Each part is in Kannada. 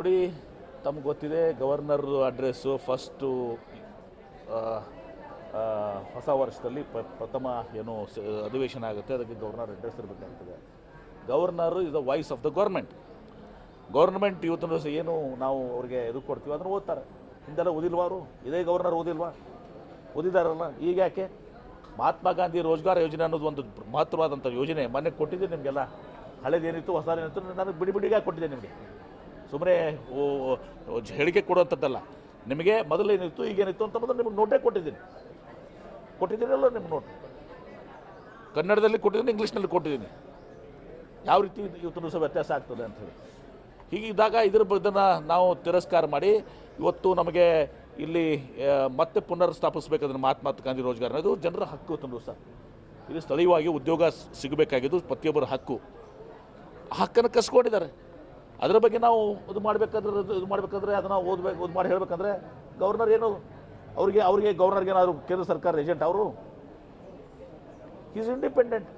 ನೋಡಿ, ತಮ್ಗೆ ಗೊತ್ತಿದೆ ಗವರ್ನರ್ ಅಡ್ರೆಸ್ಸು ಫಸ್ಟು ಹೊಸ ವರ್ಷದಲ್ಲಿ ಪ ಪ್ರಥಮ ಏನು ಅಧಿವೇಶನ ಆಗುತ್ತೆ, ಅದಕ್ಕೆ governor address ಇರಬೇಕಾಗ್ತದೆ. Governor is the voice of the government government ಇವತ್ತಿನ ದಿವಸ ಏನು ನಾವು ಅವ್ರಿಗೆ ಇದು ಕೊಡ್ತೀವಿ ಅಂದ್ರೆ ಓದ್ತಾರೆ. ಹಿಂದೆಲ್ಲ ಓದಿಲ್ವಾ ಅವರು ಇದೇ ಗವರ್ನರ್ ಓದಿಲ್ವಾ? ಓದಿದಾರಲ್ಲ, ಈಗ ಯಾಕೆ? ಮಹಾತ್ಮ ಗಾಂಧಿ ರೋಜ್ಗಾರ್ ಯೋಜನೆ ಅನ್ನೋದು ಒಂದು ಮಹತ್ವವಾದಂಥ ಯೋಜನೆ, ಮೊನ್ನೆ ಕೊಟ್ಟಿದ್ದೆ ನಿಮಗೆಲ್ಲ. ಹಳೇದೇನಿತ್ತು, ಹೊಸದೇನಿತ್ತು ನಾನು ಬಿಡಿ ಬಿಡಿಗೆ ಕೊಟ್ಟಿದ್ದೆ ನಿಮಗೆ. ಸುಮ್ಮನೆ ಹೇಳಿಕೆ ಕೊಡುವಂಥದ್ದಲ್ಲ. ನಿಮಗೆ ಮೊದಲೇನಿತ್ತು ಈಗೇನಿತ್ತು ಅಂತ ಮೊದಲು ನಿಮಗೆ ನೋಟೇ ಕೊಟ್ಟಿದ್ದೀನಿ. ಕೊಟ್ಟಿದ್ದೀನಲ್ಲ ನಿಮ್ಗೆ ನೋಟ್ ಕನ್ನಡದಲ್ಲಿ ಕೊಟ್ಟಿದ್ದೀನಿ ಇಂಗ್ಲೀಷ್ನಲ್ಲಿ ಕೊಟ್ಟಿದ್ದೀನಿ. ಯಾವ ರೀತಿ ಇವತ್ತು ಸಹ ವ್ಯತ್ಯಾಸ ಆಗ್ತದೆ ಅಂತ ಹೇಳಿ. ಹೀಗಿದ್ದಾಗ ಇದ್ರ ಬಗ್ಗೆನ ನಾವು ತಿರಸ್ಕಾರ ಮಾಡಿ, ಇವತ್ತು ನಮಗೆ ಇಲ್ಲಿ ಮತ್ತೆ ಪುನರ್ ಸ್ಥಾಪಿಸಬೇಕಾದ್ರೆ ಮಹಾತ್ಮ ಗಾಂಧಿ ರೋಜ್ಗಾರ್ ಅನ್ನೋದು ಜನರ ಹಕ್ಕು ಇವತ್ತು ದಿವಸ. ಇದು ಸ್ಥಳೀಯವಾಗಿ ಉದ್ಯೋಗ ಸಿಗಬೇಕಾಗಿದ್ದು ಪ್ರತಿಯೊಬ್ಬರ ಹಕ್ಕು. ಹಕ್ಕನ್ನು ಕಸ್ಕೊಂಡಿದ್ದಾರೆ. ಅದರ ಬಗ್ಗೆ ನಾವು ಇದು ಮಾಡಬೇಕಾದ್ರೆ ಇದು ಮಾಡಬೇಕಾದ್ರೆ ಅದನ್ನು ಓದಬೇಕು ಇದು ಮಾಡಿ ಹೇಳಬೇಕಂದ್ರೆ ಗವರ್ನರ್ ಏನು, ಅವ್ರಿಗೆ, ಅವರಿಗೆ ಗವರ್ನರ್ಗೆ ಏನಾದ್ರು ಕೇಂದ್ರ ಸರ್ಕಾರ ಏಜೆಂಟ್ ಅವರು? ಈಸ್ ಇಂಡಿಪೆಂಡೆಂಟ್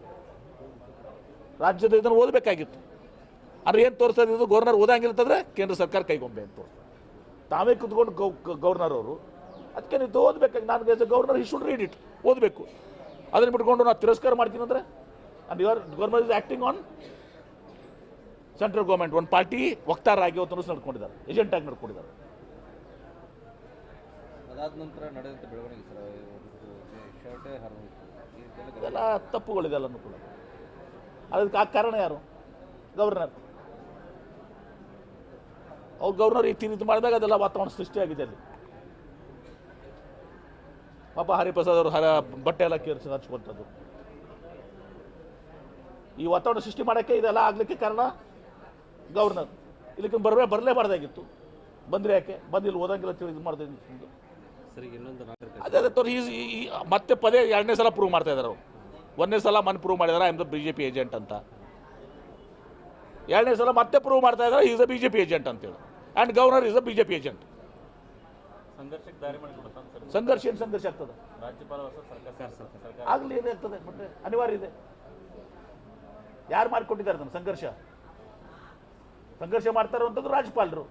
ರಾಜ್ಯದ ಇದನ್ನು ಓದಬೇಕಾಗಿತ್ತು. ಅಂದ್ರೆ ಏನು ತೋರಿಸ್ತಾ ಇದ್ದು ಗವರ್ನರ್ ಓದಂಗಿರ್ತಂದ್ರೆ ಕೇಂದ್ರ ಸರ್ಕಾರ ಕೈಗೊಂಬೆ ಅಂತ ತಾವೇ ಕುತ್ಕೊಂಡು ಗೌ ಗವರ್ನರ್ ಅವರು. ಅದಕ್ಕೆ ನೀವು ಓದಬೇಕಾಗಿ, ನಾನು as governor he should read it ಓದಬೇಕು. ಅದನ್ನು ಬಿಟ್ಕೊಂಡು ನಾನು ತಿರಸ್ಕಾರ ಮಾಡ್ತೀನಿ ಅಂದರೆ? And your governor is acting on central government ಒಂದು ಪಾರ್ಟಿ ವಕ್ತಾರಾಗಿ ಅವತ್ತು ನಡ್ಕೊಂಡಿದ್ದಾರೆ ಏಜೆಂಟ್ ಆಗಿ ನಡ್ಕೊಂಡಿದ್ದಾರೆ. ಅದಾದ ನಂತರ ನಡೆದಂಥ ಬೆಳವಣಿಗೆ ಸರ್ ಶರ್ಟೇ ಹರಿದೋಯ್ತು ಈ ಇದೆಲ್ಲ ತಪ್ಪುಗಳಿದೆಲ್ಲನೂ ಕೂಡ. ಅದಕ್ಕೆ ಆ ಕಾರಣ ಯಾರು? ಗವರ್ನರ್. ಅವ್ರು ಗವರ್ನರ್ ಈ ತಿಂದು ಮಾಡಿದಾಗ ಅದೆಲ್ಲ ವಾತಾವರಣ ಸೃಷ್ಟಿಯಾಗಿದೆ ಅಲ್ಲಿ. ಪಾಪ ಹರಿಪ್ರಸಾದ್ ಅವರು ಹರ ಬಟ್ಟೆ ಎಲ್ಲ ಕೇರಿಸಿ ಹಚ್ಕೊಂಥದ್ದು ಈ ವಾತಾವರಣ ಸೃಷ್ಟಿ ಮಾಡೋಕ್ಕೆ ಇದೆಲ್ಲ ಆಗಲಿಕ್ಕೆ ಕಾರಣ ಗವರ್ನರ್. ಇಲ್ಲಿಗೆ ಬರಲೇ ಬರಲೇಬಾರ್ದಾಗಿತ್ತು. ಬಂದರೆ ಯಾಕೆ? ಬಂದಿಲ್ಲ ಇಲ್ಲಿ ಓದಂಗಿಲ್ಲ ತಿಳಿ ಇದು ಮಾಡ್ತಾ ಇದ್ದೀನಿ ಸರ್ ಇನ್ನೊಂದು ಅದೇ ಅದೇ ತೋರಿ ಮತ್ತೆ ಪದೇ ಎರಡನೇ ಸಲ ಪ್ರೂವ್ ಮಾಡ್ತಾ ಇದ್ದಾರೆ ಅವರು. ಒಂದನೇ ಸಲ ಮನೆ ಪ್ರೂವ್ ಮಾಡಿದಾರೆ I'm the B J P agent ಅಂತ. ಎರಡನೇ ಸಲ ಮತ್ತೆ ಪ್ರೂವ್ ಮಾಡ್ತಾ ಇದ್ದಾರೆ is a B J P agent ಅಂತೇಳಿ and governor is a B J P agent ಸಂಘರ್ಷಕ್ಕೆ ದಾರಿ ಮಾಡಿಕೊಡುತ್ತಾನೆ ಸರ್? ಸಂಘರ್ಷ ಏನು ಸಂಘರ್ಷ ಆಗ್ತದೆ? ಆಗಲಿ ಏನಾಗ್ತದೆ ಮತ್ತೆ ಅನಿವಾರ್ಯ ಇದೆ. ಯಾರು ಮಾಡಿಕೊಟ್ಟಿದ್ದಾರೆ ನಮ್ಮ ಸಂಘರ್ಷ? ಸಂಘರ್ಷ ಮಾಡ್ತಾ ಇರುವಂಥದ್ದು ರಾಜ್ಯಪಾಲರು.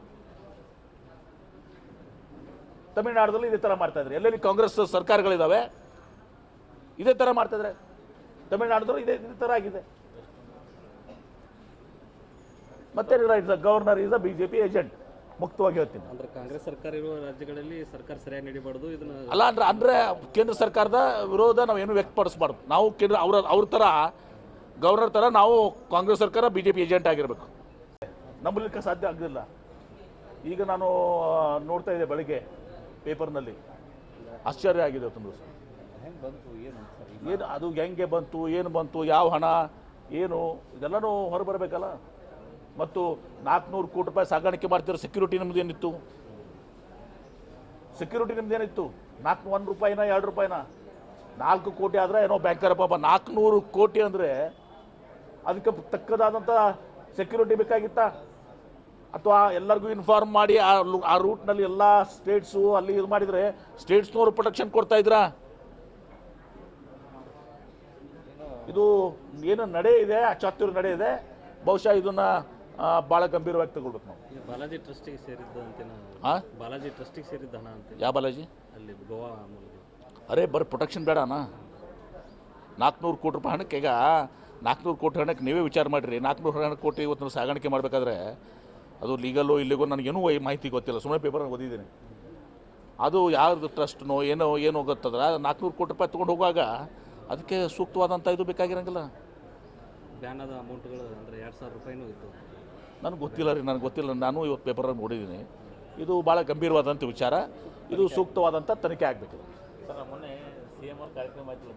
ತಮಿಳುನಾಡಲ್ಲಿ ಇದೇ ಥರ ಮಾಡ್ತಾ ಇದ್ದಾರೆ. ಎಲ್ಲೆಲ್ಲಿ ಕಾಂಗ್ರೆಸ್ ಸರ್ಕಾರಗಳಿದ್ದಾವೆ ಇದೇ ಥರ ಮಾಡ್ತಾ ಇದ್ದಾರೆ. ತಮಿಳುನಾಡದಲ್ಲೂ ಇದೇ ಇದೇ ಥರ ಆಗಿದೆ. ಮತ್ತೆ governor is a B J P agent ಮುಕ್ತವಾಗಿ ಹೇಳ್ತೀನಿ. ಅಂದ್ರೆ ಕಾಂಗ್ರೆಸ್ ಸರ್ಕಾರ ಇರುವ ರಾಜ್ಯಗಳಲ್ಲಿ ಸರ್ಕಾರ ಸರಿಯಾಗಿ ನಡಿಬಾರ್ದು ಇದನ್ನ ಅಲ್ಲ ಅಂದ್ರೆ ಅಂದ್ರೆ ಕೇಂದ್ರ ಸರ್ಕಾರದ ವಿರೋಧ ನಾವು ಏನು ವ್ಯಕ್ತಪಡಿಸಬಾರ್ದು. ನಾವು ಕೇಂದ್ರ ಅವ್ರ ಅವ್ರ ಥರ ಗವರ್ನರ್ ತರ ನಾವು ಕಾಂಗ್ರೆಸ್ ಸರ್ಕಾರ ಬಿಜೆಪಿ ಏಜೆಂಟ್ ಆಗಿರಬೇಕು. ನಂಬಲಿಕ್ಕೆ ಸಾಧ್ಯ ಆಗಲಿಲ್ಲ. ಈಗ ನಾನು ನೋಡ್ತಾ ಇದ್ದೆ ಬೆಳಗ್ಗೆ ಪೇಪರ್ನಲ್ಲಿ. ಆಶ್ಚರ್ಯ ಆಗಿದೆ ತುಂಬ ಏನು ಅದು ಹೆಂಗೆ ಬಂತು ಏನು ಬಂತು ಯಾವ ಹಣ ಏನು ಇದೆಲ್ಲನೂ ಹೊರಬರಬೇಕಲ್ಲ. ಮತ್ತು ನಾಲ್ಕುನೂರು ಕೋಟಿ ರೂಪಾಯಿ ಸಾಗಾಣಿಕೆ ಮಾಡ್ತಿರೋ ಸೆಕ್ಯೂರಿಟಿ ನಿಮ್ಮದು ಏನಿತ್ತು? ಸೆಕ್ಯೂರಿಟಿ ನಿಮ್ದು ಏನಿತ್ತು? ನಾಲ್ಕು ಒಂದು ರೂಪಾಯಿನ ಎರಡು ರೂಪಾಯಿನ? ನಾಲ್ಕು ಕೋಟಿ ಆದರೆ ಏನೋ ಬ್ಯಾಂಕರ್ ಪಾಪ ನಾಲ್ಕುನೂರು ಕೋಟಿ ಅಂದರೆ ಅದಕ್ಕೆ ತಕ್ಕದಾದಂಥ ಸೆಕ್ಯೂರಿಟಿ ಬೇಕಾಗಿತ್ತಾ? ಅಥವಾ ಎಲ್ಲರಿಗೂ ಇನ್ಫಾರ್ಮ್ ಮಾಡಿ ಆ ಲು- ಆ ರೂಟ್ನಲ್ಲಿ ಎಲ್ಲ ಸ್ಟೇಟ್ಸು ಅಲ್ಲಿ ಇದು ಮಾಡಿದರೆ ಸ್ಟೇಟ್ಸ್ನವರು ಪ್ರೊಟೆಕ್ಷನ್ ಕೊಡ್ತಾ ಇದ್ರಾ? ಇದು ಏನು ನಡೆ ಇದೆ ಚಾತುರ್ಯ ನಡೆ ಇದೆ ಬಹುಶಃ ಇದನ್ನ ಬಹಳ ಭಾಳ ಗಂಭೀರವಾಗಿ ತಗೊಳ್ಬೇಕು ನಾವು. ಇದು ಬಾಲಾಜಿ ಟ್ರಸ್ಟಿಗೆ ಸೇರಿದ್ದ ಅಂತೇನ ಹಾ ಬಾಲಾಜಿ ಟ್ರಸ್ಟಿಗೆ ಸೇರಿದ್ದ ಹಣ ಅಂತ ಯಾವ ಬಾಲಾಜಿ? ಅಲ್ಲಿ ಗೋವಾ ಅರೇ ಅರೆ ಬರೀ ಪ್ರೊಟೆಕ್ಷನ್ ಅಣ್ಣ. ನಾಲ್ಕುನೂರು ಕೋಟಿ ರೂಪಾಯಿ ಹಣಕ್ಕೆ ಈಗ ನಾಲ್ಕುನೂರು ಕೋಟಿ ಹಣಕ್ಕೆ ನೀವೇ ವಿಚಾರ ಮಾಡಿರಿ. ನಾಲ್ಕುನೂರು ಹಣ ಕೋಟಿ ಇವತ್ತು ಸಾಗಾಣಿಕೆ ಮಾಡಬೇಕಾದ್ರೆ ಅದು ಲೀಗಲ್ಲೋ ಇಲ್ಲಿಗೋ ನನಗೇನೂ ಮಾಹಿತಿ ಗೊತ್ತಿಲ್ಲ. ಸುಮ್ಮನೆ ಪೇಪರ್ ಓದಿದ್ದೀನಿ. ಅದು ಯಾರ್ದು ಟ್ರಸ್ಟ್ನೋ ಏನೋ ಏನೋ ಗೊತ್ತದ್ರ ನಾಲ್ಕುನೂರು ಕೋಟಿ ರೂಪಾಯಿ ತೊಗೊಂಡು ಹೋಗುವಾಗ ಅದಕ್ಕೆ ಸೂಕ್ತವಾದಂಥ ಇದು ಬೇಕಾಗಿರಂಗಿಲ್ಲ. ಬ್ಯಾನ್ ಆದ ಅಮೌಂಟ್ಗಳು ಅಂದರೆ ಎರಡು ಸಾವಿರ ರೂಪಾಯಿನೂ ಇತ್ತು. ನನಗೆ ಗೊತ್ತಿಲ್ಲ ರೀ ನನಗೆ ಗೊತ್ತಿಲ್ಲ. ನಾನು ಇವತ್ತು ಪೇಪರಲ್ಲಿ ನೋಡಿದ್ದೀನಿ ಇದು ಭಾಳ ಗಂಭೀರವಾದಂಥ ವಿಚಾರ. ಇದು ಸೂಕ್ತವಾದಂಥ ತನಿಖೆ ಆಗಬೇಕು. ಸರ್ ಮೊನ್ನೆ ಸಿ ಎಂ ಆರ್ ಕಾರ್ಯಕ್ರಮ ಆಯ್ತಲ್ಲ